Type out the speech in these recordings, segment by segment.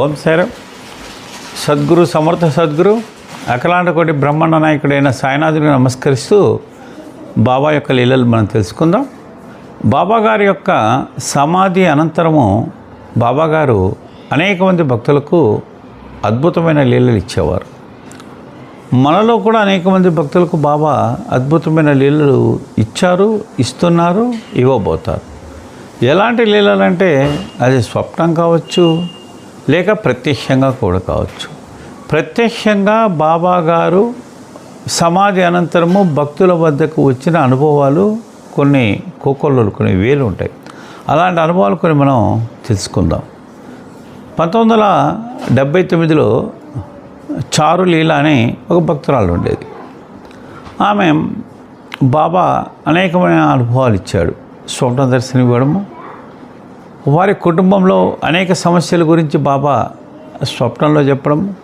ఓం సారం సద్గురు సమర్థ సద్గురు అఖలాండకోటి బ్రహ్మాండ నాయకుడైన సాయినాథుని నమస్కరిస్తూ బాబా యొక్క లీలలు మనం తెలుసుకుందాం. బాబా గారి యొక్క సమాధి అనంతరము బాబాగారు అనేక మంది భక్తులకు అద్భుతమైన లీలలు ఇచ్చేవారు. మనలో కూడా అనేక మంది భక్తులకు బాబా అద్భుతమైన లీలలు ఇచ్చారు ఇస్తున్నారు ఇవ్వబోతారు. ఎలాంటి లీలలు అంటే అది స్వప్నం కావచ్చు లేక ప్రత్యక్షంగా కూడా కావచ్చు. ప్రత్యక్షంగా బాబా గారు సమాధి అనంతరము భక్తుల వద్దకు వచ్చిన అనుభవాలు కొన్ని కోకొల్లలు కొన్ని వేలు ఉంటాయి. అలాంటి అనుభవాలు కొన్ని మనం తెలుసుకుందాం. పంతొమ్మిది వందల డెబ్భై తొమ్మిదిలో చారు లీలా అని ఒక భక్తురాలు ఉండేది. ఆమె బాబా అనేకమైన అనుభవాలు ఇచ్చాడు. స్వప్న దర్శనం ఇవ్వడము వారి కుటుంబంలో అనేక సమస్యల గురించి బాబా స్వప్నంలో చెప్పడం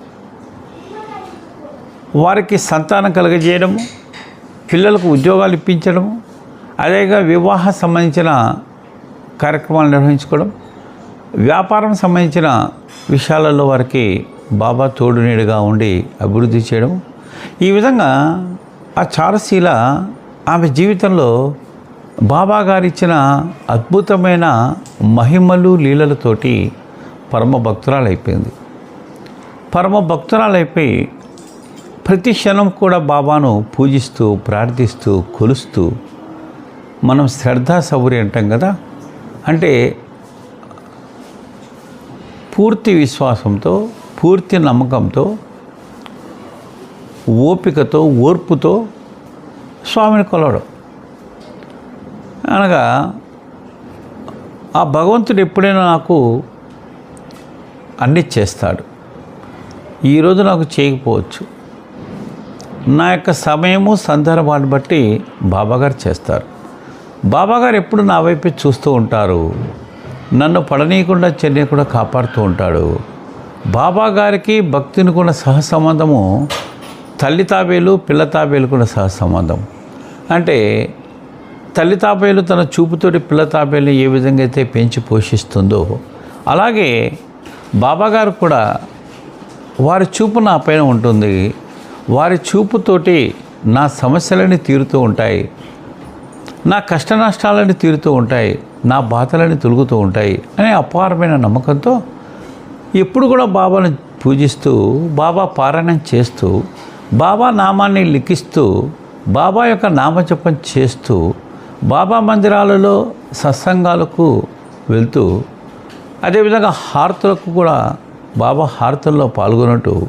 వారికి సంతానం కలుగజేయడం పిల్లలకు ఉద్యోగాలు ఇప్పించడం అదేగా వివాహ సంబంధించిన కార్యక్రమాలు నిర్వహించుకోవడం వ్యాపారం సంబంధించిన విషయాలలో వారికి బాబా తోడు నీడుగా ఉండి అభివృద్ధి చేయడం. ఈ విధంగా ఆ చారశీల ఆమె జీవితంలో బాబా గారిచ్చిన అద్భుతమైన మహిమలు లీలలతోటి పరమ భక్తురాలైపోయింది. పరమ భక్తురాలైపోయి ప్రతి క్షణం కూడా బాబాను పూజిస్తూ ప్రార్థిస్తూ కొలుస్తూ మనం శ్రద్ధా సౌరి అంటాం కదా? అంటే పూర్తి విశ్వాసంతో పూర్తి నమ్మకంతో ఓపికతో ఓర్పుతో స్వామిని కొలవడం. అనగా ఆ భగవంతుడు ఎప్పుడైనా నాకు అన్నీ చేస్తాడు. ఈరోజు నాకు చేయకపోవచ్చు. నా యొక్క సమయము సందర్భాన్ని బట్టి బాబాగారు చేస్తారు. బాబాగారు ఎప్పుడు నా వైపు చూస్తూ ఉంటారు. నన్ను పడనీయకుండా చెన్నీయకుండా కాపాడుతూ ఉంటాడు. బాబాగారికి భక్తిని కూడా సహసంబంధము తల్లి తాబేలు పిల్ల తాబేలు కూడా సహసంబంధం అంటే తల్లి తాపేలు తన చూపుతోటి పిల్ల తాపేలు ఏ విధంగా అయితే పెంచి పోషిస్తుందో అలాగే బాబాగారు కూడా వారి చూపు నా పైన ఉంటుంది. వారి చూపుతోటి నా సమస్యలని తీరుతూ ఉంటాయి. నా కష్ట నష్టాలని తీరుతూ ఉంటాయి. నా బాధలని తొలుగుతూ ఉంటాయి అనే అపారమైన నమ్మకంతో ఎప్పుడు కూడా బాబాను పూజిస్తూ బాబా పారాయణం చేస్తూ బాబా నామాన్ని లిఖిస్తూ బాబా యొక్క నామజపం చేస్తూ బాబా మందిరాలలో సత్సంగాలకు వెళ్తూ అదేవిధంగా హారతులకు కూడా బాబా హారతుల్లో పాల్గొన్నట్టు.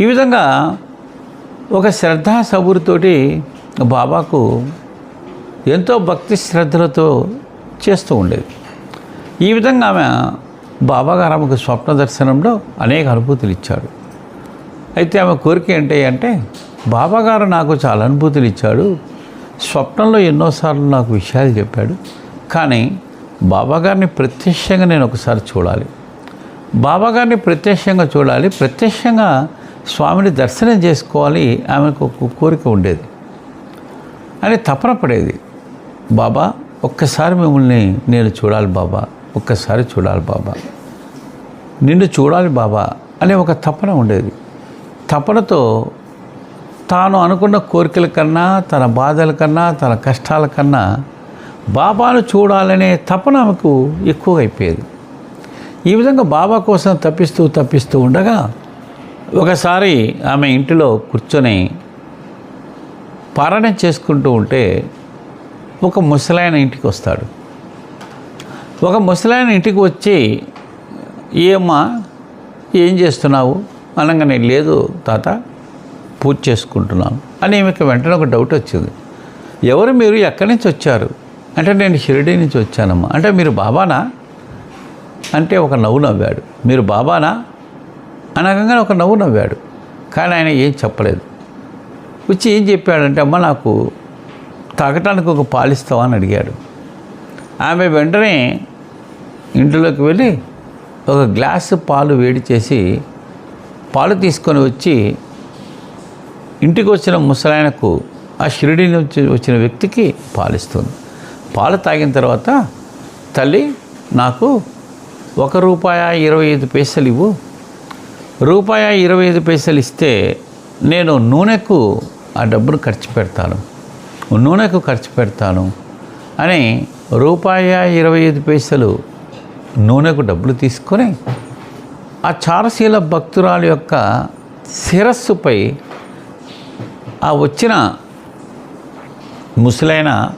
ఈ విధంగా ఒక శ్రద్ధా సబురితోటి బాబాకు ఎంతో భక్తి శ్రద్ధలతో చేస్తూ ఉండేది. ఈ విధంగా ఆమె బాబాగారు ఆమెకు స్వప్న దర్శనంలో అనేక అనుభూతులు ఇచ్చాడు. అయితే ఆమె కోరిక ఏంటి అంటే బాబాగారు నాకు చాలా అనుభూతులు ఇచ్చాడు. స్వప్నంలో ఎన్నోసార్లు నాకు విషయాలు చెప్పాడు. కానీ బాబాగారిని ప్రత్యక్షంగా నేను ఒకసారి చూడాలి. బాబాగారిని ప్రత్యక్షంగా చూడాలి. ప్రత్యక్షంగా స్వామిని దర్శనం చేసుకోవాలి ఆమెకు ఒక కోరిక ఉండేది. అని తపన పడేది. బాబా ఒక్కసారి మిమ్మల్ని నేను చూడాలి బాబా. ఒక్కసారి చూడాలి బాబా. నిన్ను చూడాలి బాబా అనే ఒక తపన ఉండేది. తపనతో తాను అనుకున్న కోరికల కన్నా తన బాధల కన్నా తన కష్టాల కన్నా బాబాను చూడాలనే తపన ఆమెకు ఎక్కువైపోయేది అయిపోయేది. ఈ విధంగా బాబా కోసం తప్పిస్తూ తప్పిస్తూ ఉండగా ఒకసారి ఆమె ఇంటిలో కూర్చొని పారాయణం చేసుకుంటూ ఉంటే ఒక ముసలాయన ఇంటికి వస్తాడు. ఒక ముసలాయన ఇంటికి వచ్చి ఏమ్మా ఏం చేస్తున్నావు? అనగానే లేదు తాత పూజ చేసుకుంటున్నాను అని ఈమెకి వెంటనే ఒక డౌట్ వచ్చింది. ఎవరు మీరు ఎక్కడి నుంచి వచ్చారు? అంటే నేను షిరిడి నుంచి వచ్చానమ్మా. అంటే మీరు బాబానా? అంటే ఒక నవ్వు నవ్వాడు. మీరు బాబానా? అనగానే ఒక నవ్వు నవ్వాడు. కానీ ఆయన ఏం చెప్పలేదు. వచ్చి ఏం చెప్పాడంటే అమ్మ నాకు తాగటానికి ఒక పాలిస్తావా అని అడిగాడు. ఆమె వెంటనే ఇంట్లోకి వెళ్ళి ఒక గ్లాసు పాలు వేడి చేసి పాలు తీసుకొని వచ్చి ఇంటికి వచ్చిన ముసలాయనకు ఆ షిరిడి నుంచి వచ్చిన వ్యక్తికి పాలిస్తుంది. పాలు తాగిన తర్వాత తల్లి నాకు ఒక రూపాయ ఇరవై ఐదు పైసలు ఇవ్వు. రూపాయ ఇరవై ఐదు పైసలు ఇస్తే నేను నూనెకు ఆ డబ్బును ఖర్చు పెడతాను. నూనెకు ఖర్చు పెడతాను అని రూపాయ ఇరవై ఐదు పైసలు నూనెకు డబ్బులు తీసుకొని ఆ చారశీల భక్తురాలు యొక్క శిరస్సుపై ఆ వచ్చిన ముసలైన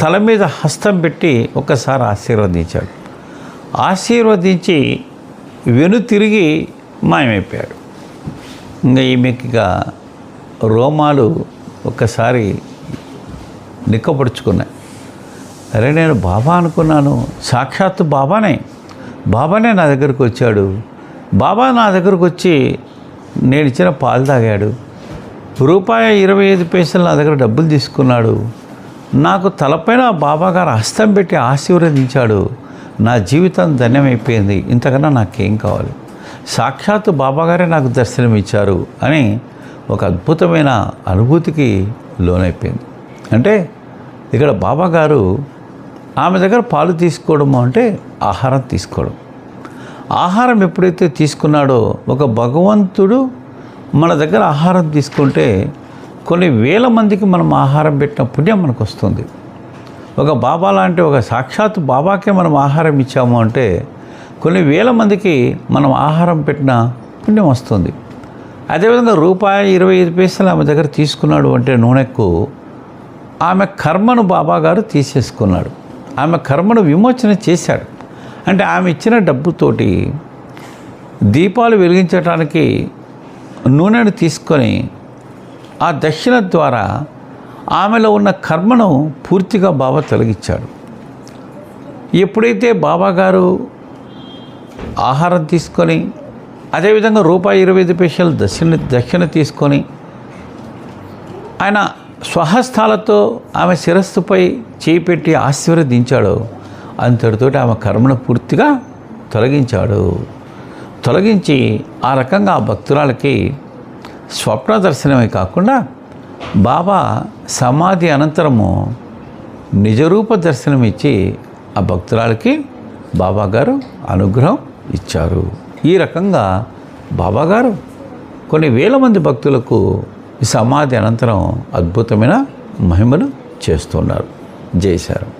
తల మీద హస్తం పెట్టి ఒకసారి ఆశీర్వదించాడు. ఆశీర్వదించి వెను తిరిగి మాయమైపోయాడు. ఇంకా ఈమెకి ఇక రోమాలు ఒక్కసారి నిక్కపడుచుకున్నాయి అరే నేను బాబా అనుకున్నాను. సాక్షాత్తు బాబానే. బాబానే నా దగ్గరకు వచ్చాడు. బాబా నా దగ్గరకు వచ్చి నేను ఇచ్చిన పాలు తాగాడు. రూపాయి ఇరవై ఐదు పైసలు నా దగ్గర డబ్బులు తీసుకున్నాడు. నాకు తలపైన బాబా గారు హస్తం పెట్టి ఆశీర్వదించాడు. నా జీవితం ధన్యమైపోయింది. ఇంతకన్నా నాకేం కావాలి? సాక్షాత్తు బాబాగారే నాకు దర్శనం ఇచ్చారు అని ఒక అద్భుతమైన అనుభూతికి లోనైపోయింది. అంటే ఇక్కడ బాబాగారు ఆమె దగ్గర పాలు తీసుకోవడము అంటే ఆహారం తీసుకోవడం. ఆహారం ఎప్పుడైతే తీసుకున్నాడో ఒక భగవంతుడు మన దగ్గర ఆహారం తీసుకుంటే కొన్ని వేల మందికి మనం ఆహారం పెట్టిన పుణ్యం మనకు వస్తుంది ఒక బాబా లాంటి ఒక సాక్షాత్ బాబాకే మనం ఆహారం ఇచ్చాము అంటే కొన్ని వేల మందికి మనం ఆహారం పెట్టిన పుణ్యం వస్తుంది. అదేవిధంగా రూపాయి ఇరవై ఐదు పైసలు ఆమె దగ్గర తీసుకున్నాడు అంటే నూనెకు ఆమె కర్మను బాబా గారు తీసేసుకున్నాడు. ఆమె కర్మను విమోచన చేశాడు. అంటే ఆమె ఇచ్చిన డబ్బుతోటి దీపాలు వెలిగించడానికి నూనెను తీసుకొని ఆ దక్షిణ ద్వారా ఆమెలో ఉన్న కర్మను పూర్తిగా బాబా తొలగించాడు. ఎప్పుడైతే బాబాగారు ఆహారం తీసుకొని అదేవిధంగా రూపాయి ఇరవై ఐదు పైసలు దక్షిణ దక్షిణ తీసుకొని ఆయన స్వహస్తాలతో ఆమె శిరస్సుపై చేయి పెట్టి ఆశీర్వదించాడు అంతటితోటి ఆమె కర్మను పూర్తిగా తొలగించాడు. తొలగించి ఆ రకంగా ఆ భక్తురాలకి స్వప్న దర్శనమే కాకుండా బాబా సమాధి అనంతరము నిజరూప దర్శనం ఇచ్చి ఆ భక్తురాలకి బాబాగారు అనుగ్రహం ఇచ్చారు. ఈ రకంగా బాబాగారు కొన్ని వేల మంది భక్తులకు సమాధి అనంతరం అద్భుతమైన మహిమలు చేస్తున్నారు. చేశారు